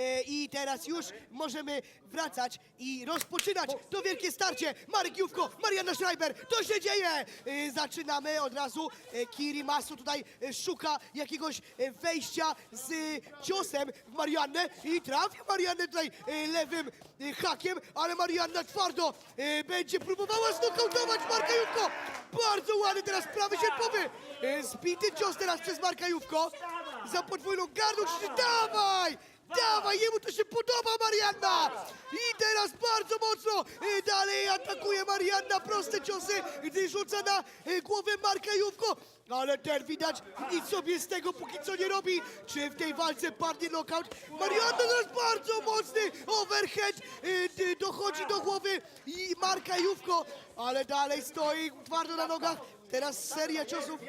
e, i teraz już możemy wracać i rozpoczynać to wielkie starcie. Marek Jówko, Marianna Schreiber, to się dzieje! E, Zaczynamy od razu. E, Kiri Masu tutaj szuka jakiegoś wejścia z ciosem w Mariannę i trafia Mariannę tutaj lewym hakiem, ale Marianna twardo będzie próbowała znokautować Marka Jówko. Bardzo ładny teraz prawy sierpowy. E, Zbity cios teraz przez Marka Jówko. Za podwójną gardą dawaj! Dawaj, jemu to się podoba, Marianna! I teraz bardzo mocno e, dalej atakuje Marianna, proste ciosy, gdy rzuca na e, głowę Marka Jówko. Ale ten widać nic sobie z tego póki co nie robi. Czy w tej walce padnie knockout? Marianna teraz bardzo mocny overhead d- dochodzi do głowy i Marka Jówko, ale dalej stoi twardo na nogach. Teraz seria ciosów.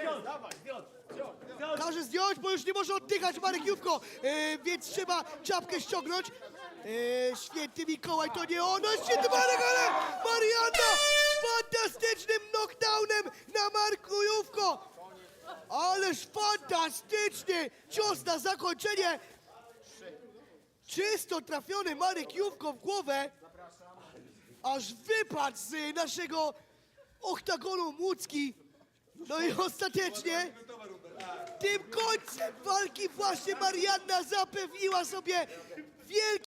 Każe zdjąć, bo już nie może oddychać Marek Jówko, e, więc trzeba czapkę ściągnąć. E, święty Mikołaj to nie on, jest święty Marek, ale Marianna z fantastycznym knockdownem na Marku Jówko. Ależ fantastyczny cios na zakończenie. Czysto trafiony Marek Jówko w głowę. Aż wypadł z naszego oktagonu Łódzki. No i ostatecznie tym końcem walki właśnie Marianna zapewniła sobie wielki